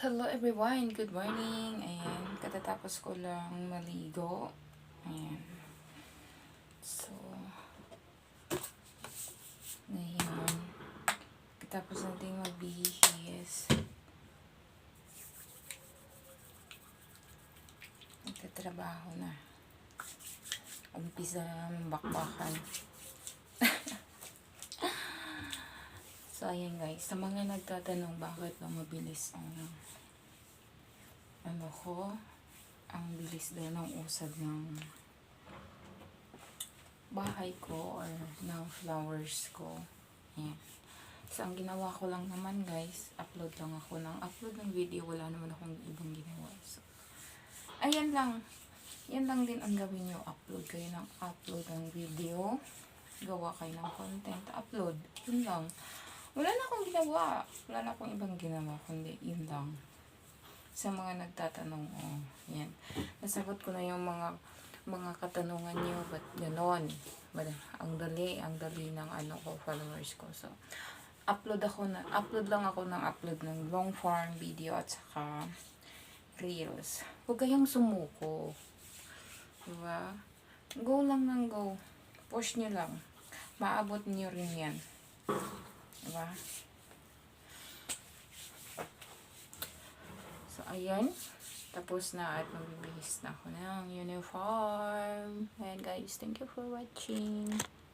Hello everyone, good morning. Ayan, katatapos ko lang maligo. Ayan. So, ngayon, katapos natin magbihis. Nagtatrabaho na. Umpisa na ng bakbakan. So, ayan guys. Sa mga nagtatanong bakit ba mabilis ang ano ko, ang bilis daw ng usad ng bahay ko or ng flowers ko. Ayan. So, ang ginawa ko lang naman guys, upload lang ako ng upload ng video. Wala naman akong ibang ginawa. So, ayan lang. Yan lang din ang gawin nyo. Upload kayo ng upload ng video. Gawa kayo ng content. Upload. Yun lang. Wala na akong ginawa. Wala na akong ibang ginawa. Kundi yun lang. Sa mga nagtatanong, oh, yan. Nasagot ko na yung mga mga katanungan nyo. Ba't ganon? Ba't ang dali, ang dali ng ano ko, followers ko. So, upload ako na, upload lang ako ng upload ng long form video at saka reels. Huwag kayong sumuko. Diba? Go lang ng go. Push nyo lang. Maabot nyo rin yan. Diba? So, ayan. Tapos na at magbibihis na ako ng uniform. Ayan guys, thank you for watching.